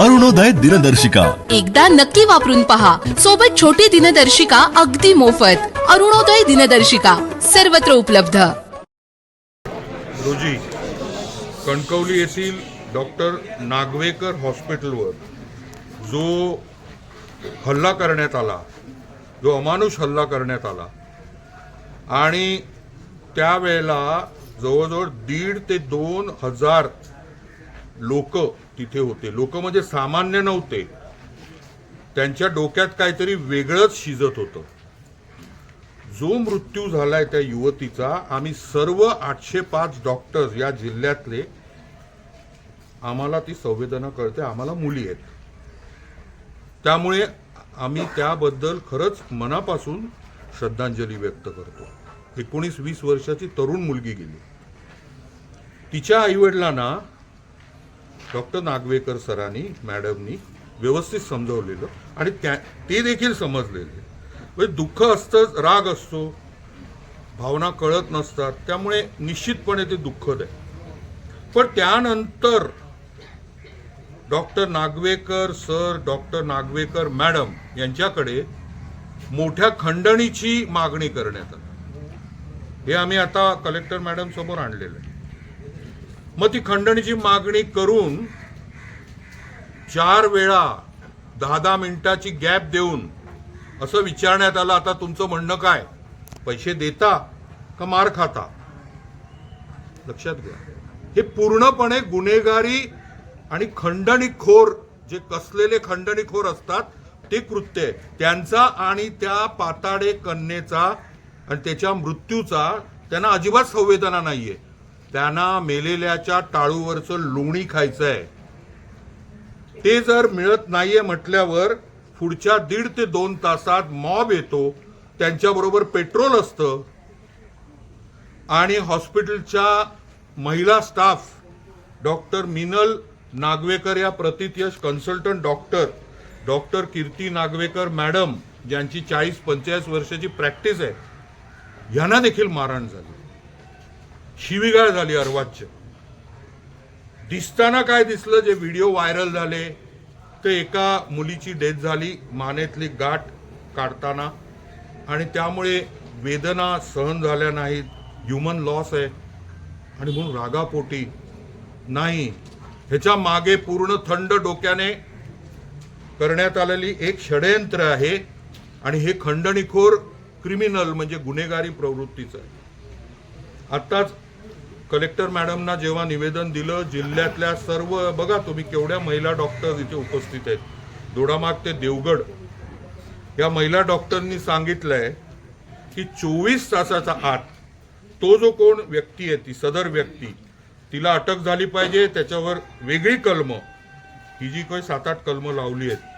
अरुणोदय दिनदर्शिका. एकदा नक्की वापरून पहा. सोबत छोटी दिनदर्शिका अगदी मोफत. अरुणोदय दिनदर्शिका सर्वत्र उपलब्ध. रोजी कणकवली येथील डॉक्टर नागवेकर हॉस्पिटलवर जो हल्ला करण्यात आला जो अमानुष हल्ला करण्यात आला आणि त्यावेळेला जवळजवळ दीड ते दोन हजार लोक तिथे होते. लोक म्हणजे सामान्य नव्हते. त्यांच्या डोक्यात काहीतरी वेगळंच शिजत होतं. जो मृत्यू झालाय त्या युवतीचा आम्ही सर्व आठशे पाच डॉक्टर्स या जिल्ह्यातले आम्हाला ती संवेदना कळते आम्हाला मुली आहेत. त्यामुळे आम्ही त्याबद्दल खरंच मनापासून श्रद्धांजली व्यक्त करतो. एकोणीस वीस वर्षाची तरुण मुलगी गेली. तिच्या आईवडिलांना डॉक्टर नागवेकर सरांनी मॅडमनी व्यवस्थित समजवलेलं आणि त्या ते देखील समजलेले म्हणजे दुःख असतंच राग असतो. भावना कळत नसतात. त्यामुळे निश्चितपणे ते दुःखद आहे. पण त्यानंतर doctor Nagvekar sir doctor Nagvekar madam यांच्याकडे मोठ्या खंडणीची मागणी करण्यात आली. हे आम्ही आता कलेक्टर मॅडम समोर आणलेलं आहे. मग ती खंडणीची मागणी करून चार वेळा दहा दहा मिनिटाची गॅप देऊन असं विचारण्यात आलं आता तुमचं म्हणणं काय? पैसे देता का मार खाता? लक्षात घ्या. हे पूर्णपणे गुन्हेगारी आणि खंडणीखोर जे कसलेले खंडणीखोर असतात ते कृत्य आहे. त्यांचा आणि त्या पाताडे कन्येचा आणि त्याच्या मृत्यूचा त्यांना अजिबात संवेदना नाहीये. त्यांना मेलेल्याच्या टाळूवरचं लोणी खायचं आहे ते जर मिळत नाहीये म्हटल्यावर पुढच्या दीड ते दोन तासात मॉब येतो त्यांच्याबरोबर पेट्रोल असतं आणि हॉस्पिटलच्या महिला स्टाफ डॉक्टर मिनल नागवेकर या प्रतितयश consultant doctor doctor Kirti Nagvekar madam ज्यांची चाळीस पंचेचाळीस वर्षाची प्रॅक्टिस आहे यांना देखील मारहाण झाली. शिवीगाळ झाली अर्वाच्य दिसताना काय दिसलं जे व्हिडिओ व्हायरल झाले ते एका मुलीची डेथ झाली मानेतली गाठ काढताना. आणि त्यामुळे वेदना सहन झाल्या नाहीत ह्युमन लॉस आहे. आणि म्हणून रागापोटी नाही. ह्याच्या मागे पूर्ण थंड डोक्याने करण्यात आलेली एक षडयंत्र आहे. आणि हे खंडणीखोर क्रिमिनल म्हणजे गुन्हेगारी प्रवृत्तीचं आहे. आत्ताच कलेक्टर मॅडमना जेव्हा निवेदन दिलं जिल्ह्यातल्या सर्व बघा तुम्ही केवढ्या महिला डॉक्टर इथे उपस्थित आहेत. दोडामाग ते देवगड. या महिला डॉक्टरनी सांगितलंय की चोवीस तासाचा आत तो जो कोण व्यक्ती आहे ती सदर व्यक्ती तिला अटक झाली पाहिजे त्याच्यावर वेगळी कलम. ही जी काही सात आठ कलमं लावली आहेत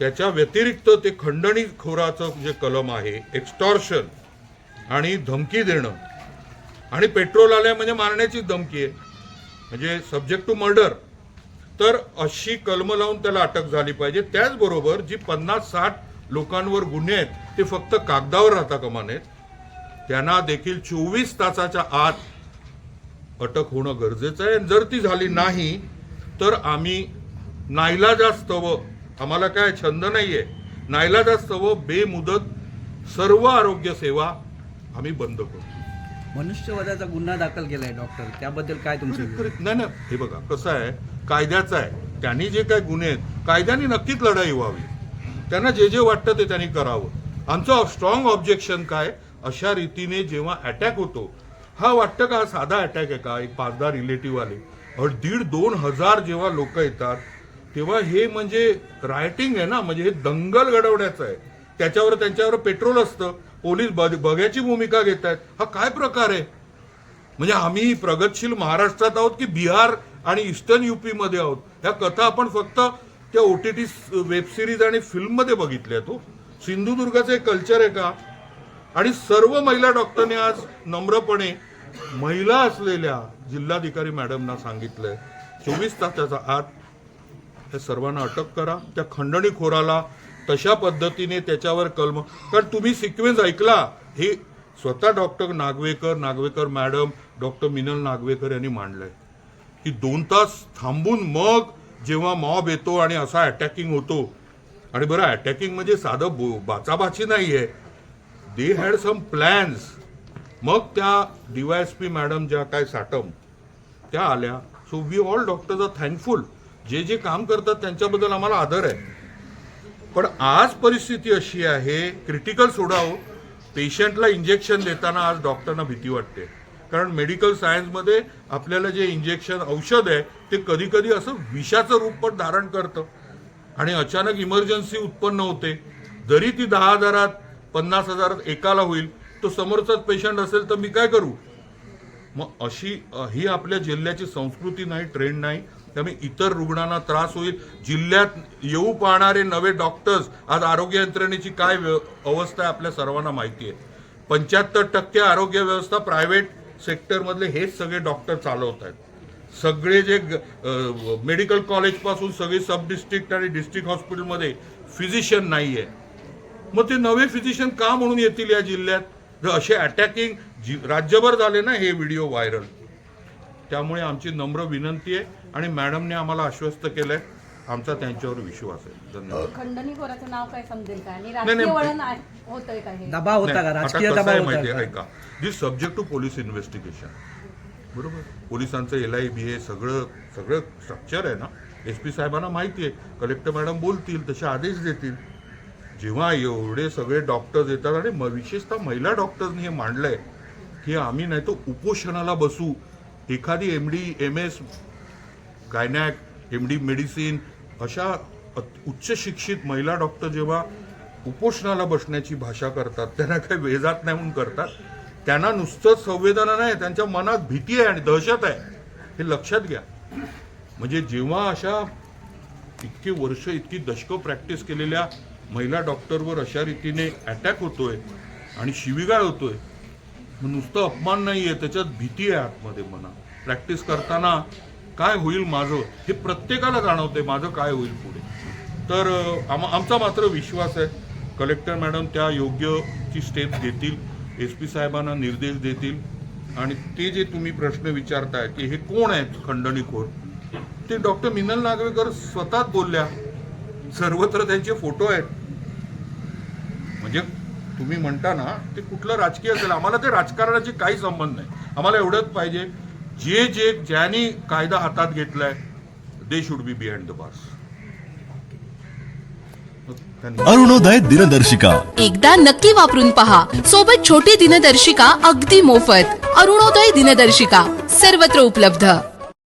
त्याच्या व्यतिरिक्त ते खंडणी खोराचं जे कलम आहे एक्स्टॉर्शन आणि धमकी देणं आणि पेट्रोल आलंय म्हणजे मारण्याची धमकी आहे. म्हणजे सब्जेक्ट टू मर्डर तर अशी कलम लावून त्याला अटक झाली पाहिजे. त्याचबरोबर जी पन्नास साठ लोकांवर गुन्हे आहेत ते फक्त कागदावर राहता कमानेत त्यांना देखील चोवीस तासाच्या आत अटक होणं गरजेचं आहे. आणि जर ती झाली नाही तर आम्ही नाईलाजास्तव आम्हाला काय छंद नाही आहे नाईलाजास्तव बेमुदत सर्व आरोग्य सेवा आम्ही बंद करू. मनुष्यवधाचा गुन्हा दाखल केलाय डॉक्टर. त्याबद्दल काय तुमचं नाही नाही. हे बघा कसं आहे कायद्याचं आहे. त्यांनी जे काही गुन्हे आहेत कायद्याने नक्कीच लढाई व्हावी. त्यांना जे जे वाटतं ते त्यांनी करावं. आमचं स्ट्रॉंग ऑब्जेक्शन काय? अशा रीतीने जेव्हा अटॅक होतो हा वाटतं का हा साधा अटॅक आहे का? एक पाच दहा रिलेटिव्ह आले. और दीड दोन हजार जेव्हा लोक येतात तेव्हा हे म्हणजे रायटिंग आहे ना म्हणजे हे दंगल घडवण्याचं आहे. त्याच्यावर त्यांच्यावर पेट्रोल असतं. पोलीस बघ- बघ्याची भूमिका घेत आहेत हा काय प्रकार आहे? म्हणजे आम्ही प्रगतशील महाराष्ट्रात आहोत की बिहार आणि ईस्टर्न युपीमध्ये आहोत? ह्या कथा आपण फक्त त्या ओ टी टी वेबसिरीज आणि फिल्ममध्ये बघितल्या तो हो. सिंधुदुर्गाचं एक कल्चर आहे का? आणि सर्व महिला डॉक्टरने आज नम्रपणे महिला असलेल्या जिल्हाधिकारी मॅडमना सांगितलंय चोवीस तासाच्या आत हे सर्वांना अटक करा. त्या खंडणीखोराला तशा पद्धतीने त्याच्यावर कलम कारण तुम्ही सिक्वेन्स ऐकला हे स्वतः doctor Nagvekar Nagvekar madam doctor Minal Nagvekar यांनी मांडलंय. की दोन तास थांबून मग जेव्हा मॉब येतो आणि असा अटॅकिंग होतो आणि बरं अटॅकिंग म्हणजे साधं बो बाचाबाची नाही आहे दे हॅड सम प्लॅन्स मग त्या D Y S P madam ज्या काय साटम त्या आल्या. So we all doctors are thankful जे जे काम करतात त्यांच्याबद्दल आम्हाला आदर आहे. पण आज परिस्थिती अशी आहे क्रिटिकल सोडाव. पेशंटला इंजेक्शन देताना आज डॉक्टरना भीती वाटते. कारण मेडिकल सायन्समध्ये आपल्याला जे इंजेक्शन औषध आहे ते कधी कधी असं विषाचं रूप पण धारण करतं. आणि अचानक इमर्जन्सी उत्पन्न होते. जरी ती दहा हजारात पन्नास हजारात एकाला होईल तो समोरचाच पेशंट असेल तर मी काय करू? मग अशी ही आपल्या जिल्ह्याची संस्कृती नाही ट्रेंड नाही. त्यामुळे इतर रुग्णांना त्रास होईल. जिल्ह्यात येऊ पाहणारे नवे डॉक्टर्स आज आरोग्य यंत्रणेची काय अवस्था आहे आपल्या सर्वांना माहिती आहे. पंच्याहत्तर टक्के आरोग्य व्यवस्था प्रायव्हेट सेक्टरमधले हेच सगळे डॉक्टर चालवत आहेत. सगळे जे मेडिकल कॉलेजपासून सगळे सब डिस्ट्रिक्ट आणि डिस्ट्रिक्ट हॉस्पिटलमध्ये फिजिशियन नाही आहे मग ते नवे फिजिशियन का म्हणून येतील या जिल्ह्यात? जर असे अटॅकिंग राज्यभर झाले ना हे व्हिडिओ व्हायरल त्यामुळे आमची नम्र विनंती आहे. आणि मॅडमने आम्हाला आश्वस्त केलंय. आमचा त्यांच्यावर विश्वास आहे. धन्यवाद. खंडणीखोराचं नाव काय समजेल का? आणि नाही, राजकीय नाही. वळण आहे- होतंय का हे? दबाव होता नाही, का? आता राजकीय कसं आहे दबाव माहिती आहे होता? का? ऐका. This subject to police investigation बरोबर? पोलिसांचं एल आय बी ए सगळं सगळं स्ट्रक्चर आहे ना? एस पी साहेबांना माहिती आहे कलेक्टर मॅडम बोलतील तसे आदेश देतील. जेव्हा एवढे सगळे डॉक्टर्स येतात आणि म- विशेषतः महिला डॉक्टर्सनी हे मांडलंय की आम्ही नाही तो उपोषणाला बसू. एखादी M D M S gynaec M D medicine अशा उच्च शिक्षित महिला डॉक्टर जेव्हा उपोषणाला बसण्याची भाषा करतात त्यांना काही वेजात नाही म्हणून करतात त्यांना नुसतं संवेदना नाही त्यांच्या मनात भीती आहे आणि दहशत आहे हे लक्षात घ्या. म्हणजे जेव्हा अशा इतके वर्ष इतकी दशकं प्रॅक्टिस केलेल्या महिला डॉक्टरवर अशा रीतीने अटॅक होतोय आणि शिवीगाळ होतोय नुसतं अपमान नाही आहे त्याच्यात भीती आहे आतमध्ये मना प्रॅक्टिस करताना काय होईल माझं हे प्रत्येकाला जाणवते माझं काय होईल पुढे. तर आम आमचा मात्र विश्वास आहे. कलेक्टर मॅडम त्या योग्य ची स्टेप घेतील एस पी साहेबांना निर्देश देतील आणि ते जे तुम्ही प्रश्न विचारताय की हे कोण आहेत खंडणीखोर? ते डॉक्टर मिनल नागवेकर स्वतःच बोलल्या. सर्वत्र त्यांचे फोटो आहेत. म्हणजे तुम्ही म्हणता ना ते कुठलं राजकीय असेल? आम्हाला ते राजकारणाशी काही संबंध नाही. आम्हाला एवढंच पाहिजे जे जे ज्यांनी कायदा हातात घेतलाय they should be behind the bars Arunoday दिनदर्शिका. एकदा नक्की वापरून पहा. सोबत छोटी दिनदर्शिका अगदी मोफत. अरुणोदय दिनदर्शिका सर्वत्र उपलब्ध.